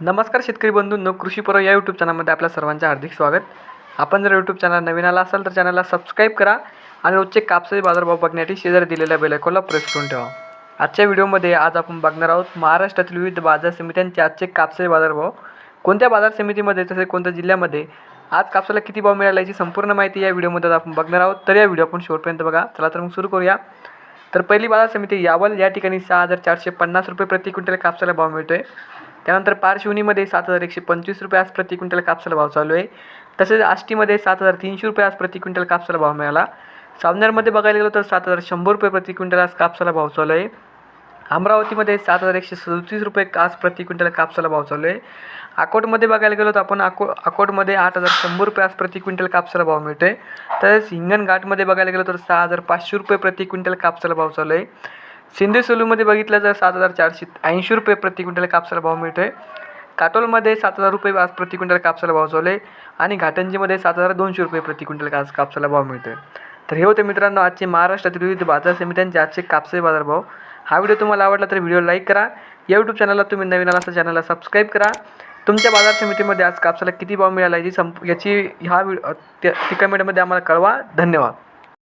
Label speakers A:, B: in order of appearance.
A: नमस्कार शेतकरी बंधूंनो कृषीपर या यूट्यूब चॅनलमध्ये आपल्या सर्वांचे हार्दिक स्वागत. आपण जर यूट्यूब चॅनल नवीन आला असाल तर चॅनलला सबस्क्राईब करा आणि रोजचे कापसाचे बाजारभाव बघण्यासाठी शेजारी दिलेल्या बेलायकॉनला प्रेस करून ठेवा. आजच्या व्हिडिओमध्ये आज आपण बघणार आहोत महाराष्ट्रातील विविध बाजार समित्यांचे आजचे कापसाचे बाजारभाव. कोणत्या बाजार समितीमध्ये तसेच कोणत्या जिल्ह्यामध्ये आज कापसाला किती भाव मिळाला याची संपूर्ण माहिती या व्हिडिओमध्ये आपण बघणार आहोत. तर या व्हिडिओ आपण शेवटपर्यंत बघा. चला तर मग सुरू करूया. तर पहिली बाजार समिती यावल. या ठिकाणी सहा हजार चारशे पन्नास रुपये प्रति क्विंटल कापसाला भाव मिळतोय. त्यानंतर पारशिवनीमध्ये सात हजार एकशे पंचवीस रुपये आज प्रति क्विंटल कापसाला भाव चालू आहे. तसेच आष्टीमध्ये सात हजार तीनशे रुपये आज प्रति क्विंटल कापसाला भाव मिळाला. सावनेरमध्ये बघायला गेलो तर सात हजार शंभर रुपये प्रति क्विंटल आज कापसाला भाव चालू आहे. अमरावतीमध्ये सात हजार एकशे सदतीस रुपये आज प्रति क्विंटल कापसाला भाव चालू आहे. अकोटमध्ये बघायला गेलो तर आपण अको अकोटमध्ये आठ हजार शंभर रुपये आज प्रति क्विंटल कापसाला भाव मिळतोय. तसेच हिंगणघाटमध्ये बघायला गेलो तर सहा हजार पाचशे रुपये प्रति क्विंटल कापसाला भाव चालू आहे. सिंधू सोलूमध्ये बघितलं तर सात हजार चारशे ऐंशी रुपये प्रति क्विंटल कापसाला भाव मिळतो आहे काटोलमध्ये सात हजार रुपये आज प्रति क्विंटल कापसाला भाव चालू आहे आणि घाटंजीमध्ये सात हजार दोनशे रुपये प्रति क्विंटल कास कापसाला भाव मिळतो आहे तर हे होते मित्रांनो आजचे महाराष्ट्रातील विविध बाजार समित्यांचे आजचे कापसाचे बाजारभाव. हा व्हिडिओ तुम्हाला आवडला तर व्हिडिओ लाईक करा. या यूट्यूब चॅनलला तुम्ही नवीन आला तर चॅनलला सबस्क्राईब करा. तुमच्या बाजार समितीमध्ये आज कापसाला किती भाव मिळाला याची संप याची ह्या व्हिडिओ त्या कमेंटमध्ये आम्हाला कळवा. धन्यवाद.